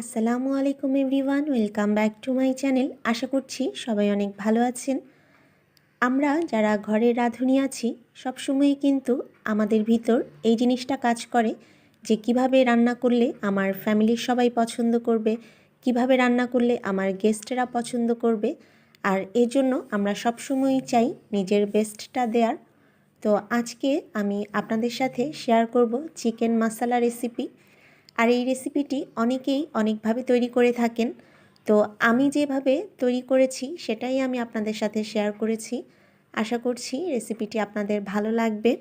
আসসালামু আলাইকুম everyone, welcome back to my channel. আশা করছি সবাই অনেক ভালো আছেন। আমরা যারা ঘরের রাঁধুনি আছি, সবসময়ই কিন্তু আমাদের ভিতর এই জিনিসটা কাজ করে যে কীভাবে রান্না করলে আমার ফ্যামিলির সবাই পছন্দ করবে, কীভাবে রান্না করলে আমার গেস্টরা পছন্দ করবে। আর এই জন্য আমরা সবসময়ই চাই নিজের বেস্টটা দেওয়ার তো আজকে আমি আপনাদের সাথে শেয়ার করব চিকেন মশলা রেসিপি আর এই রেসিপিটি অনেকেই অনেকভাবে তৈরি করে থাকেন। তো আমি যেভাবে তৈরি করেছি, সেটাই আমি আপনাদের সাথে শেয়ার করেছি। আশা করছি রেসিপিটি আপনাদের ভালো লাগবে।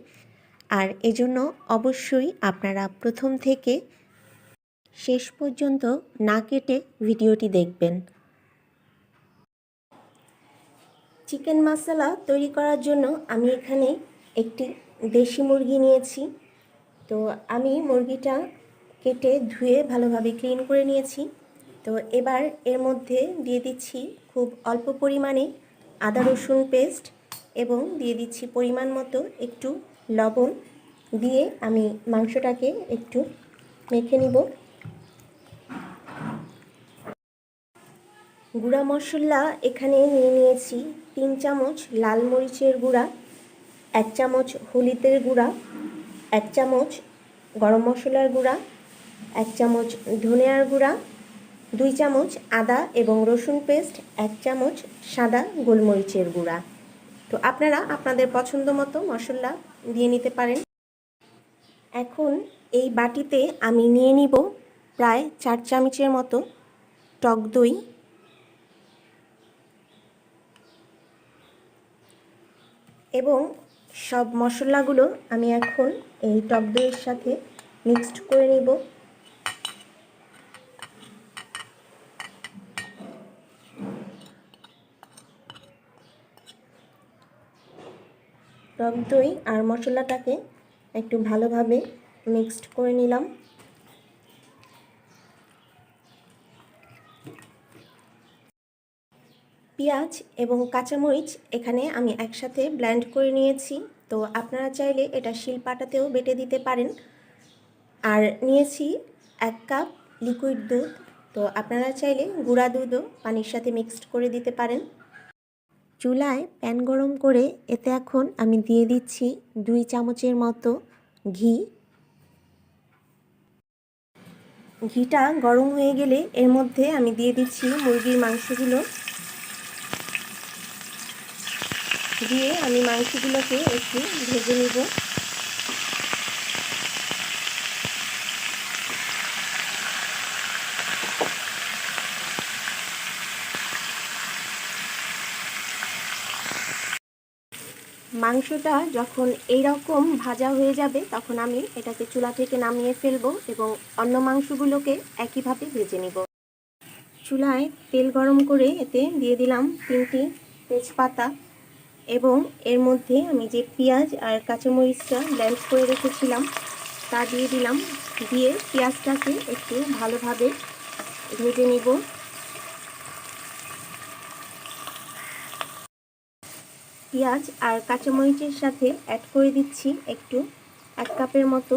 আর এজন্য অবশ্যই আপনারা প্রথম থেকে শেষ পর্যন্ত না কেটে ভিডিওটি দেখবেন। চিকেন মশলা তৈরি করার জন্য আমি এখানে একটি দেশি মুরগি নিয়েছি। তো আমি মুরগিটা কেটে ধুয়ে ভালোভাবে ক্লিন করে নিয়েছি। তো এবার এর মধ্যে দিয়ে দিচ্ছি খুব অল্প পরিমাণে আদা রসুন পেস্ট এবং দিয়ে দিচ্ছি পরিমাণ মতো একটু লবণ। দিয়ে আমি মাংসটাকে একটু মেখে নিব। গুঁড়া মশলা এখানে নিয়ে নিয়েছি তিন চামচ লাল মরিচের গুঁড়া, এক চামচ হলুদের গুঁড়া, এক চামচ গরম মশলার গুঁড়া এক চামচ ধনিয়ার গুঁড়া, দুই চামচ আদা এবং রসুন পেস্ট, এক চামচ সাদা গোলমরিচের গুঁড়া। তো আপনারা আপনাদের পছন্দ মতো মশলা দিয়ে নিতে পারেন। এখন এই বাটিতে আমি নিয়ে নিব প্রায় চার চামচের মতো টক দই। এবং সব মশলাগুলো আমি এখন এই টক দইয়ের সাথে মিক্সড করে নিব। টক দই আর মশলাটাকে একটু ভালোভাবে মিক্সড করে নিলাম। পেঁয়াজ এবং কাঁচামরিচ এখানে আমি একসাথে ব্ল্যান্ড করে নিয়েছি। তো আপনারা চাইলে এটা শিলপাটাতেও বেটে দিতে পারেন। আর নিয়েছি এক কাপ লিকুইড দুধ। তো আপনারা চাইলে গুঁড়া দুধও পানির সাথে মিক্সড করে দিতে পারেন। চুলায় প্যান গরম করে এতে এখন আমি দিয়ে দিচ্ছি দুই চামচের মতো ঘি। ঘিটা গরম হয়ে গেলে এর মধ্যে আমি দিয়ে দিচ্ছি মুরগির মাংসগুলো। দিয়ে আমি মাংসগুলোকে একটু ভেজে নিব। মাংসটা যখন এই রকম ভাজা হয়ে যাবে, তখন আমি এটাকে চুলা থেকে নামিয়ে ফেলব এবং অন্য মাংসগুলোকে একইভাবে ভেজে নিব। চুলায় তেল গরম করে এতে দিয়ে দিলাম তিনটি তেজপাতা এবং এর মধ্যে আমি যে পেঁয়াজ আর কাঁচামরিচটা ব্ল্যান্ড করে রেখেছিলাম, তা দিয়ে দিলাম। দিয়ে পেঁয়াজটাকে একটু ভালোভাবে ভেজে নিব। পেঁয়াজ আর কাঁচামরিচের সাথে অ্যাড করে দিচ্ছি একটু, এক কাপের মতো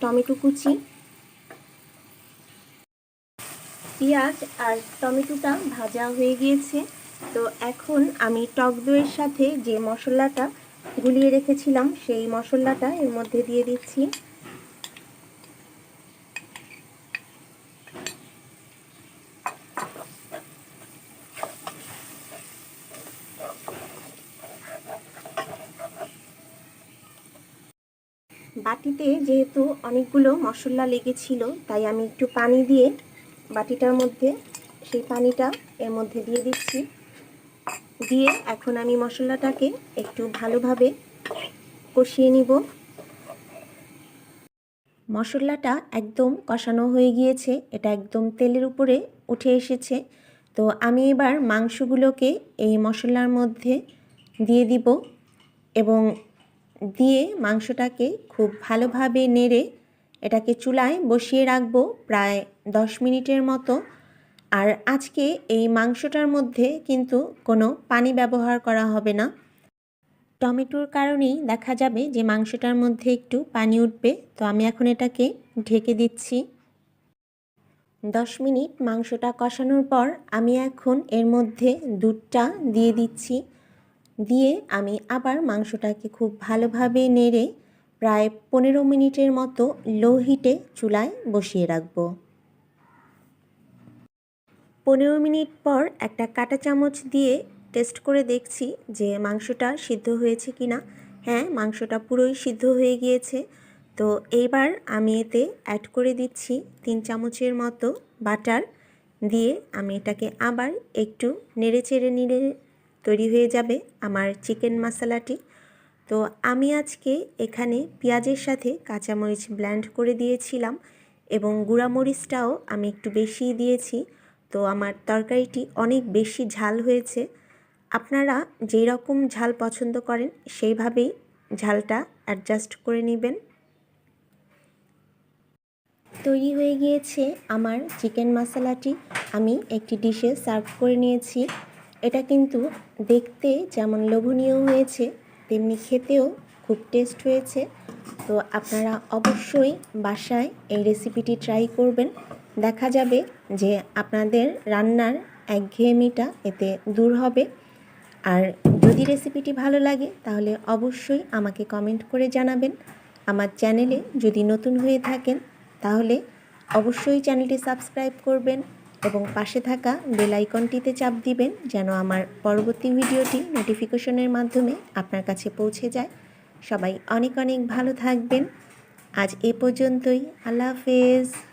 টমেটো কুচি। পেঁয়াজ আর টমেটোটা ভাজা হয়ে গিয়েছে। তো এখন আমি টক দইয়ের সাথে যে মশলাটা গুলিয়ে রেখেছিলাম, সেই মশলাটা এর মধ্যে দিয়ে দিচ্ছি। বাটিতে যেহেতু অনেকগুলো মশলা লেগেছিল, তাই আমি একটু পানি দিয়ে বাটিটার মধ্যে, সেই পানিটা এর মধ্যে দিয়ে দিচ্ছি। দিয়ে এখন আমি মশলাটাকে একটু ভালোভাবে কষিয়ে নিব। মশলাটা একদম কষানো হয়ে গিয়েছে, এটা একদম তেলের উপরে উঠে এসেছে। তো আমি এবার মাংসগুলোকে এই মশলার মধ্যে দিয়ে দিব এবং দিয়ে মাংসটাকে খুব ভালোভাবে নেড়ে এটাকে চুলায় বসিয়ে রাখব প্রায় দশ মিনিটের মতো। আর আজকে এই মাংসটার মধ্যে কিন্তু কোনো পানি ব্যবহার করা হবে না। টমেটোর কারণেই দেখা যাবে যে মাংসটার মধ্যে একটু পানি উঠবে। তো আমি এখন এটাকে ঢেকে দিচ্ছি। দশ মিনিট মাংসটা কষানোর পর আমি এখন এর মধ্যে দুধটা দিয়ে দিচ্ছি। দিয়ে আমি আবার মাংসটাকে খুব ভালোভাবে নেড়ে প্রায় পনেরো মিনিটের মতো লো হিটে চুলায় বসিয়ে রাখব। পনেরো মিনিট পর একটা কাটা চামচ দিয়ে টেস্ট করে দেখছি যে মাংসটা সিদ্ধ হয়েছে কি না হ্যাঁ মাংসটা পুরোই সিদ্ধ হয়ে গিয়েছে। তো এইবার আমি এতে অ্যাড করে দিচ্ছি তিন চামচের মতো বাটার দিয়ে আমি এটাকে আবার একটু নেড়ে চেড়ে নিলে তৈরি হয়ে যাবে আমার চিকেন মশলাটি। তো আমি আজকে এখানে পেঁয়াজের সাথে কাঁচামরিচ ব্ল্যান্ড করে দিয়েছিলাম এবং গুঁড়ামরিচটাও আমি একটু বেশি দিয়েছি। তো আমার তরকারিটি অনেক বেশি ঝাল হয়েছে। আপনারা যেই রকম ঝাল পছন্দ করেন সেইভাবেই ঝালটা অ্যাডজাস্ট করে নেবেন। তৈরি হয়ে গিয়েছে আমার চিকেন মশলাটি। আমি একটি ডিশে সার্ভ করে নিয়েছি। এটা কিন্তু দেখতে যেমন লোভনীয় হয়েছে, তেমনি খেতেও খুব টেস্ট হয়েছে। তো আপনারা অবশ্যই বাসায় এই রেসিপিটি ট্রাই করবেন। দেখা যাবে যে আপনাদের রান্নার একঘেয়েমিটা এতে দূর হবে। আর যদি রেসিপিটি ভালো লাগে, তাহলে অবশ্যই আমাকে কমেন্ট করে জানাবেন। আমার চ্যানেলে যদি নতুন হয়ে থাকেন, তাহলে অবশ্যই চ্যানেলটি সাবস্ক্রাইব করবেন। এবং পাশে থাকা বেল আইকনটিতে চাপ দিবেন যেন আমার পরবর্তী ভিডিওটি নোটিফিকেশনের মাধ্যমে আপনার কাছে পৌঁছে যায়। সবাই অনেক অনেক ভালো থাকবেন। আজ এ পর্যন্তই। আল্লাহ হাফেজ।